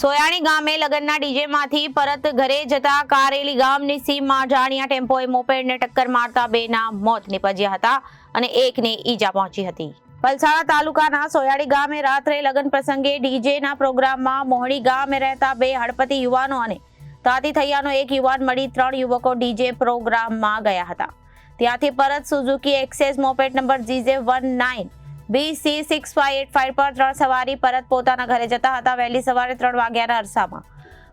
સોયાણી ગામે લગ્નના ડીજેમાંથી પરત ઘરે જતા કારેલી ગામની સીમમાં જાણિયા ટેમ્પોએ મોપેડને ટક્કર મારતા બેના મોત નીપજ્યા હતા અને એકને ઈજા પહોંચી હતી. વલસાડા તાલુકાના સોયાડી ગામે રાત્રે લગ્ન પ્રસંગે ડીજેના પ્રોગ્રામમાં મોહણી ગામે રહેતા બે હળપતિ યુવાનો અને તાતી થૈયાનો એક યુવાન મળી ત્રણ યુવકો ડીજે પ્રોગ્રામમાં ગયા હતા. ત્યાંથી પરત Suzuki Access moped number GJ one nine BC six five eight five પર ત્રણ સવારી પરત પોતાના ઘરે જતા હતા. વહેલી સવારે ત્રણ વાગ્યાના અરસામાં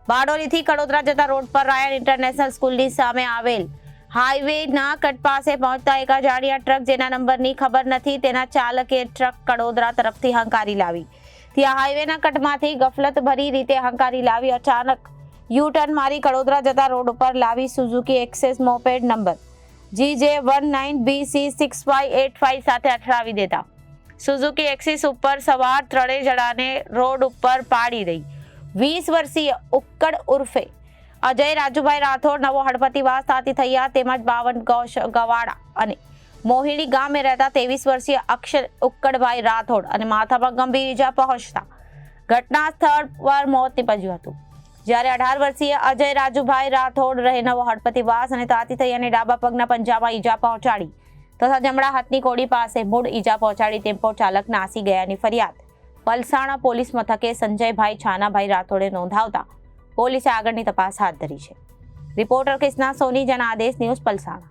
બારડોલીથી કડોદરા જતા રોડ પર રાયન ઇન્ટરનેશનલ સ્કૂલની સામે આવેલ હાઈવેના કટ પાસે પહોંચતા એક અજાણ્યા ટ્રક જેના નંબરની ખબર નથી, તેના ચાલકે ટ્રક કડોદરા તરફથી હંકારી લાવી. ત્યાં હાઈવેના કટમાંથી ગફલત ભરી રીતે હંકારી લાવી, અચાનક યુ ટર્ન મારી કડોદરા જતા રોડ ઉપર લાવી Suzuki Access moped number. G J one nine B C six five eight five સાથે અથડાવી દેતા. સુઝુકી એક્સિસ ઉપર સવાર ત્રણેય જણાને રોડ ઉપર પાડી દઈ. વીસ વર્ષીય ઉક્કડ ઉર્ફે અજય, રાજુભાઈ રાઠોડ, નવો હળપતિવાસ સાથી થયા તેમજ બાવન ગૌશ ગવાડા અને મોહિણી ગામે રહેતા ત્રેવીસ વર્ષીય અક્ષર ઉક્કડભાઈ રાઠોડ અને માથામાં ગંભીર ઈજા પહોંચતા ઘટના સ્થળ પર મોત નીપજ્યું હતું. જ્યારે અઢાર વર્ષીય અજય, રાજુભાઈ રાઠોડ રહે નવો હળપતિવાસ અને તાતી થઈ અને ડાબા પગના પંજામાં ઈજા પહોંચાડી. તથા જમણા હાથની કોડી પાસે મૂળ ઈજા પહોંચાડી ટેમ્પો ચાલક નાસી ગયાની ફરિયાદ. પલસાણા પોલીસ મથકે સંજયભાઈ છાનાભાઈ રાઠોડે નોંધાવતા પોલીસે આગળની તપાસ હાથ ધરી છે. Reporter Krishna Soni, Janadesh news, Palsana.